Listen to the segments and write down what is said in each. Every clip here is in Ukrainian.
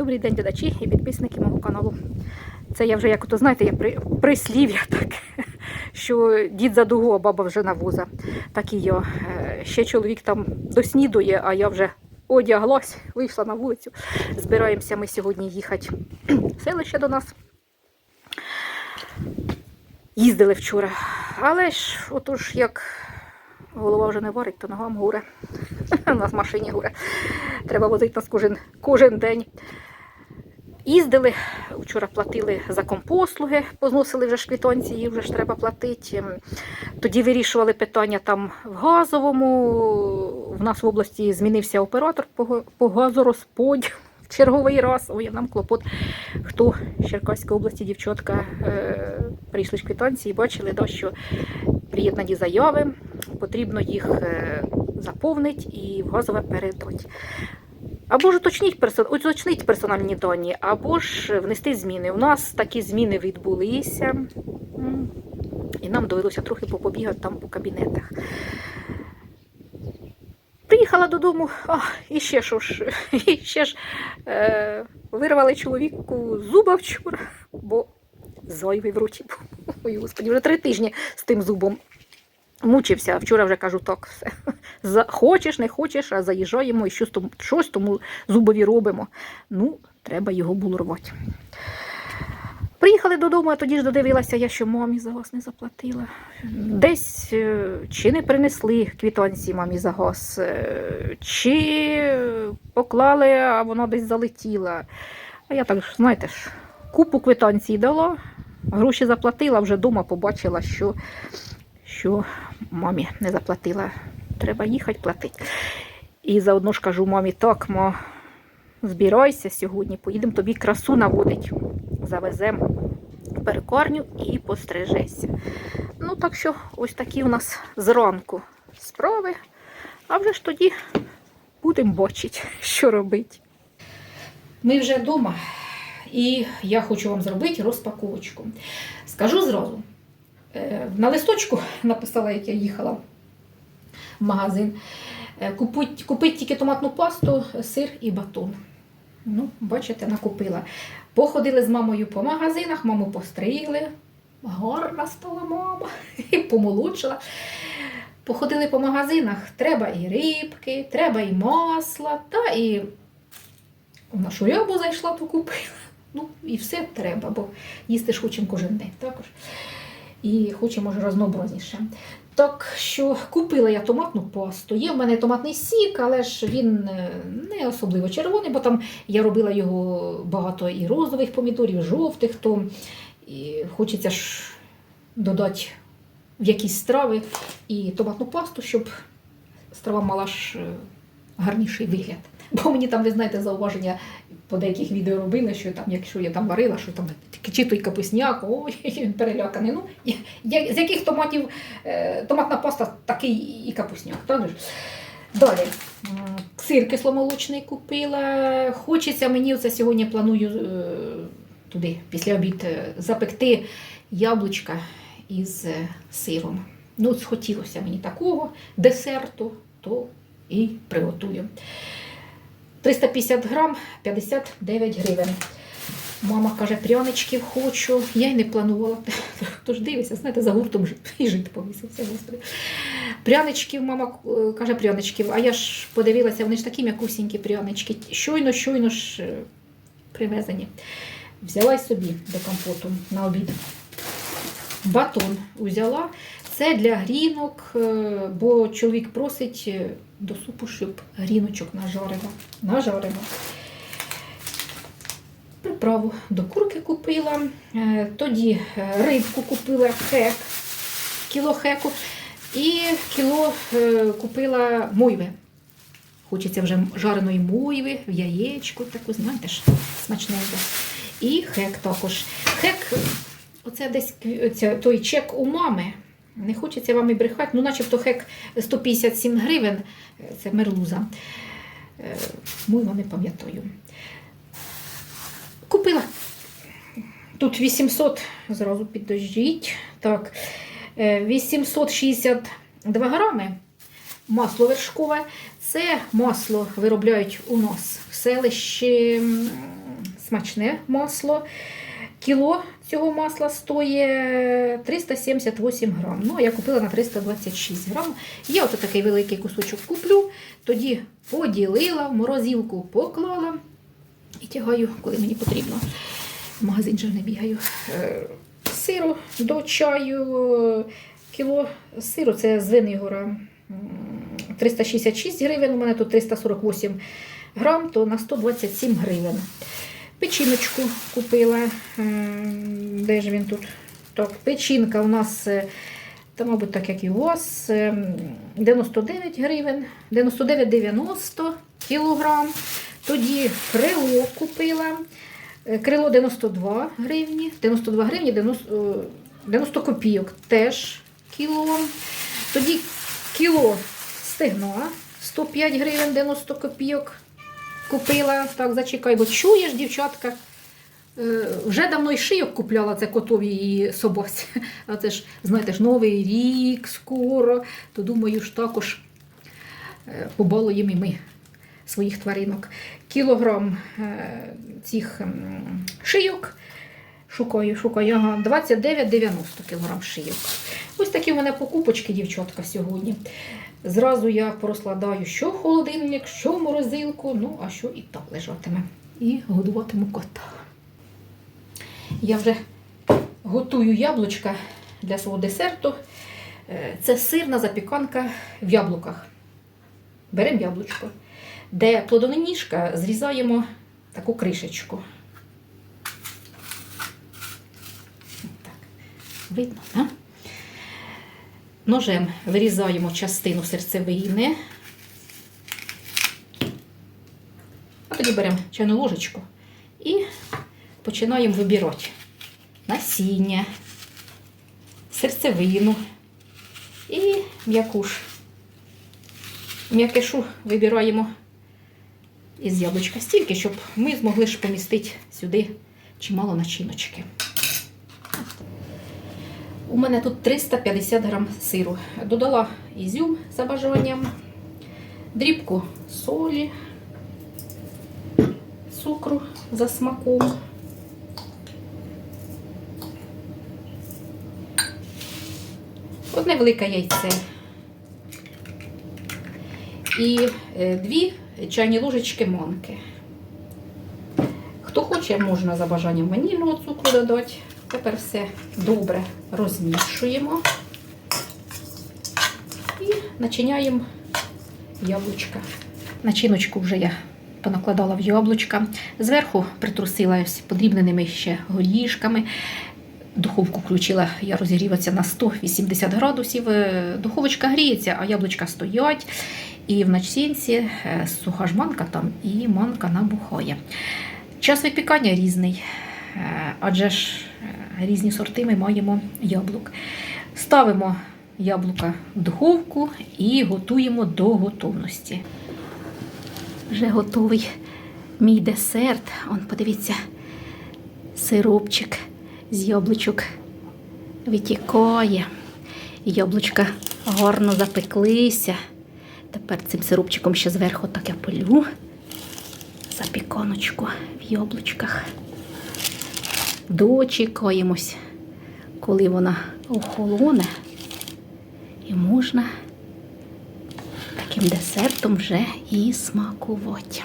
Добрий день, глядачі і підписники мого каналу. Це я вже, як то знаєте, я при, прислів'я так, що дід за дугу, а баба вже на вуза. Так і я. Е, Ще чоловік там доснідує, а я вже одяглась, вийшла на вулицю. Збираємося ми сьогодні їхати в селище до нас. Їздили вчора. Але ж, отож, як голова вже не варить, то ногам горе. У нас в машині горе. Треба возити нас кожен, кожен день. Їздили, вчора платили за компослуги, позносили вже шквітонці, їх вже ж треба платити. Ем, Тоді вирішували питання там в газовому. В нас в області змінився оператор по, га- по газорозподілу в черговий раз. Ой, нам клопот. Хто з Черкаської області, дівчатка, е, прийшли ж квитанції і бачили, да, що приєднані заяви, потрібно їх е, заповнити і в газове передати. Або ж уточніть, уточніть персональні дані, або ж внести зміни. У нас такі зміни відбулися, і нам довелося трохи попобігати там по кабінетах. Приїхала додому, а, і ще що ж, і ще ж е, вирвали чоловіку зуба вчора, бо зайвий в роті був. Ой, господі, вже три тижні з тим зубом мучився. А вчора вже кажу, так, все. Хочеш, не хочеш, а заїжджаємо і щось тому, щось тому зубові робимо. Ну, треба його було рвати. Приїхали додому, а тоді ж додивилася я, що мамі за газ не заплатила. Десь е, чи не принесли квітанці мамі за газ, е, чи поклали, а вона десь залетіла. А я так, знаєте ж, купу квитанцій дала, гроші заплатила, вже вдома побачила, що, що мамі не заплатила. Треба їхати платити. І заодно ж кажу мамі, так, ма, збирайся сьогодні, поїдемо тобі красу наводить. Завеземо перекорню і пострижешся. Ну, так що ось такі у нас зранку справи. А вже ж тоді будемо бачити, що робити. Ми вже вдома, і я хочу вам зробити розпаковочку. Скажу зразу. Е, На листочку написала, як я їхала магазин. Е, Купить, купить тільки томатну пасту, сир і батон. Ну, бачите, накупила. Походили з мамою по магазинах, маму постригли. Гарна стала мама і помолодшила. Походили по магазинах. Треба і рибки, треба і масла, та і в нашу рябу зайшла, то купила. Ну, і все треба, бо їсти ж хочемо кожен день також. І хочемо ж разнообразніше. Так що купила я томатну пасту. Є в мене томатний сік, але ж він е, не особливо червоний, бо там я робила його багато і розових помідорів, і жовтих, то і хочеться ж додати в якісь страви і томатну пасту, щоб страва мала ж е, гарніший вигляд. Бо мені там, ви знаєте, зауваження по деяких відео робили, що там, якщо я там варила, що там чи той капусняк, ой, він переляканий. Ну, я- з яких томатів е, томатна паста, такий і капусняк. Так? Далі. Сир кисломолочний купила. Хочеться мені оце сьогодні планую е, туди, після обід, е, запекти яблучка із сиром. Ну, от схотілося мені такого десерту, то і приготую. 350 грам 59 гривень. Мама каже, пряничків хочу. Я й не планувала. Тож дивися, знаєте, за гуртом і жит повісився, господи. Пряничків, мама е, каже, пряничків. А я ж подивилася, вони ж такі м'якусінькі прянички. Щойно, щойно ж е, привезені. Взяла й собі до компоту на обід. Батон взяла. Це для грінок, е, бо чоловік просить е, до супу, щоб гріночок нажарила. Нажарила. Приправу до курки купила. Е, Тоді рибку купила хек, кіло хеку і кіло купила мойви. Хочеться вже жареної мойви, в яєчку, таку, знаєте ж, смачненько. І хек також. Хек, оце десь оце, той чек у мами. Не хочеться вам і брехати, ну начебто хек 157 гривень, е, це мерлуза. Е, Мойва не пам'ятаю. Купила тут 800, зразу підождіть. Так, е, 862 грами масло вершкове. Це масло виробляють у нас в селищі смачне масло. Кіло цього масла стоїть 378 грам. Ну, а я купила на 326 грам. Я от такий великий кусочок куплю, тоді поділила, в морозилку поклала і тягаю, коли мені потрібно. В магазин же не бігаю. Е, Сиру до чаю. Кіло сиру це з Винигора. м, 366 гривень, у мене тут 348 грам, то на 127 гривень. Печіночку купила. Ем, Де ж він тут? Так, печінка у нас, е, та, мабуть, так як і у вас, ем, 99 гривень, 99,90 кілограм. Тоді крило купила. Е, Крило 92 гривні, 92 гривні, 90, е, 90 копійок теж кіло. Тоді кіло стегна 105 гривень 90 копійок купила. Так, зачекай, бо чуєш, дівчатка. е, Вже давно й шийок купляла це котові і собаці. А це ж, знаєте ж, новий рік скоро. То думаю ж також е, побалуємо і ми своїх тваринок. Кілограм е, цих шийок. Шукаю, шукаю. Ага, 29,90 кілограм шийок. Ось такі в мене покупочки, дівчатка, сьогодні. Зразу я порозкладаю, що в холодильник, що в морозилку, ну а що і так лежатиме. І годуватиму кота. Я вже готую яблучка для свого десерту. Е, Це сирна запіканка в яблуках. Беремо яблучко, де плодовна ніжка зрізаємо таку кришечку. Так, видно, так? Ножем вирізаємо частину серцевини. А тоді беремо чайну ложечку і починаємо вибирати насіння, серцевину і м'якуш. М'якишу вибираємо із яблучка стільки, щоб ми змогли ж помістити сюди чимало начиночки. У мене тут 350 грам сиру. Додала ізюм за бажанням, дрібку солі, цукру за смаком. Одне велике яйце. І е, дві чайні ложечки манки. Хто хоче, можна за бажанням ванільного цукру додати. Тепер все добре розмішуємо і начиняємо яблучка. Начиночку вже я понакладала в яблучка. Зверху притрусила подрібненими ще горішками. Духовку включила, я розігріватися на 180 градусів. Е, Духовочка гріється, а яблучка стоять. І в начинці е, суха ж манка там і манка набухає. Час випікання різний, е, адже ж різні сорти ми маємо яблук. Ставимо яблука в духовку і готуємо до готовності. Вже готовий мій десерт. Он, подивіться, сиропчик з яблучок витікає. Яблучка гарно запеклися. Тепер цим сиропчиком ще зверху так я полю запіканочку в яблучках. Дочекаємось, коли вона охолоне, і можна таким десертом вже і смакувати.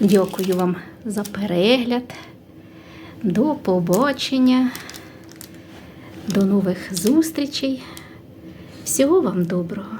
Дякую вам за перегляд. До побачення, до нових зустрічей. Всього вам доброго!